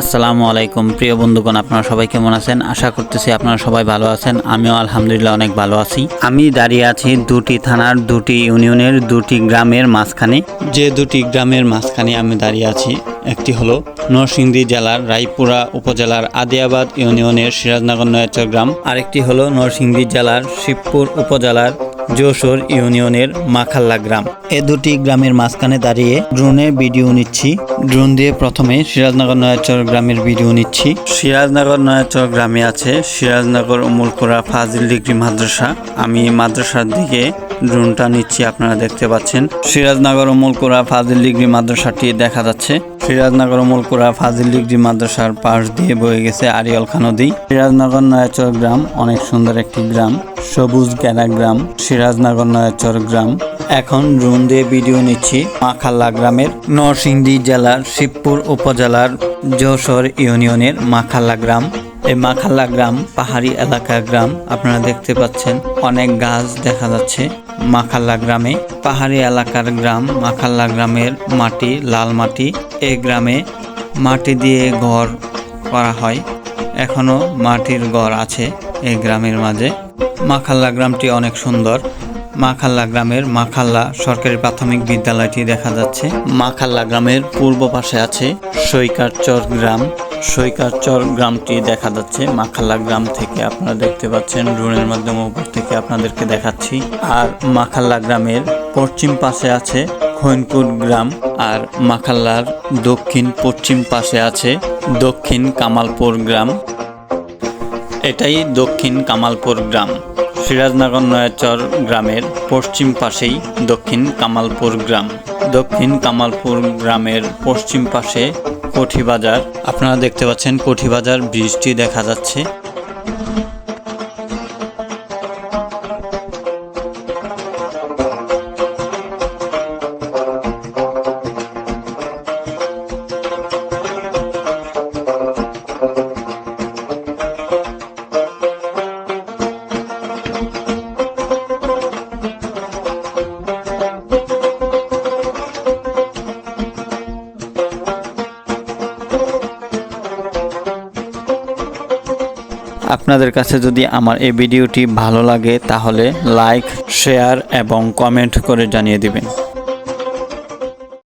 আসসালামু আলাইকুম। প্রিয় বন্ধুগণ আপনারা সবাই কেমন আছেন? আশা করতেছি আপনারা সবাই ভালো আছেন। আমিও আলহামদুলিল্লাহ অনেক ভালো আছি। আমি দাঁড়িয়ে আছি দুটি থানার দুটি ইউনিয়নের দুটি গ্রামের মাঝখানে। যে দুটি গ্রামের মাঝখানে আমি দাঁড়িয়ে আছি একটি হলো নরসিংদী জেলার রায়পুরা উপজেলার আদিয়াবাদ ইউনিয়নের সিরাজনগর নয়াচর গ্রাম। আরেকটি হলো নরসিংদী জেলার শিবপুর উপজেলার যশোর ইউনিয়নের মাখাল্লা গ্রাম। এ দুটি গ্রামের মাঝখানে দাঁড়িয়ে ড্রোনে ভিডিও নিচ্ছি। ড্রোন দিয়ে প্রথমে সিরাজনগর নয়াচর গ্রামের ভিডিও নিচ্ছি। সিরাজনগর নয়াচর গ্রামে আছে সিরাজনগর উমুলপুরা ফাজিল ডিগ্রি মাদ্রাসা। আমি মাদ্রাসার দিকে ড্রোনটা নিচ্ছি, আপনারা দেখতে পাচ্ছেন। সিরাজনগর উমুলপুরা ফাজিল ডিগ্রি মাদ্রাসাটি দেখা যাচ্ছে। সিরাজনগর উমুলপুরা ফাজিল ডিগ্রি মাদ্রাসার পাশ দিয়ে বয়ে গেছে আরিয়ালখা নদী। সিরাজনগর নয়াচর গ্রাম অনেক সুন্দর একটি গ্রাম, সবুজ গ্যারা গ্রাম, সিরাজনগর নয়াচর গ্রাম। এখন ড্রোন দিয়ে ভিডিও নিচ্ছি মাখাল্লা গ্রামের নরসিংদী জেলার শিবপুর উপজেলার যশোর ইউনিয়নের মাখাল্লা গ্রাম। এই মাখাল্লা গ্রাম, পাহাড়ি এলাকার গ্রাম, আপনারা দেখতে পাচ্ছেন অনেক গাছ দেখা যাচ্ছে মাখাল্লা গ্রামে। পাহাড়ি এলাকার গ্রাম, মাখাল্লা গ্রামের মাটি, লাল মাটি। এই গ্রামে মাটি দিয়ে ঘর করা হয়। এখনও মাটির ঘর আছে এই গ্রামের মাঝে। মাখাল্লা গ্রামটি অনেক সুন্দর। মাখাল্লা গ্রামের মাখাল্লা সরকারি প্রাথমিক বিদ্যালয়টি দেখা যাচ্ছে। মাখাল্লা গ্রামের পূর্ব পাশে আছে সৈকারচর গ্রাম। সৈকারচর গ্রামটি দেখা যাচ্ছে। মাখাল্লা গ্রাম থেকে আপনারা দেখতে পাচ্ছেন, ড্রোনের মাধ্যমে উপর থেকে আপনাদেরকে দেখাচ্ছি। আর মাখাল্লা গ্রামের পশ্চিম পাশে আছে খৈনকুট গ্রাম আর মাখাল্লার দক্ষিণ পশ্চিম পাশে আছে দক্ষিণ কামালপুর গ্রাম। এটাই দক্ষিণ কামালপুর গ্রাম। সিরাজনগর নয়াচর গ্রামের পশ্চিম পাশেই দক্ষিণ কামালপুর গ্রাম। দক্ষিণ কামালপুর গ্রামের পশ্চিম পাশে কোঠিবাজার আপনারা দেখতে পাচ্ছেন কোঠি বাজার ব্রিজটি দেখা যাচ্ছে। আপনাদের কাছে যদি আমার এই ভিডিওটি ভালো লাগে তাহলে লাইক, শেয়ার এবং কমেন্ট করে জানিয়ে দিবেন।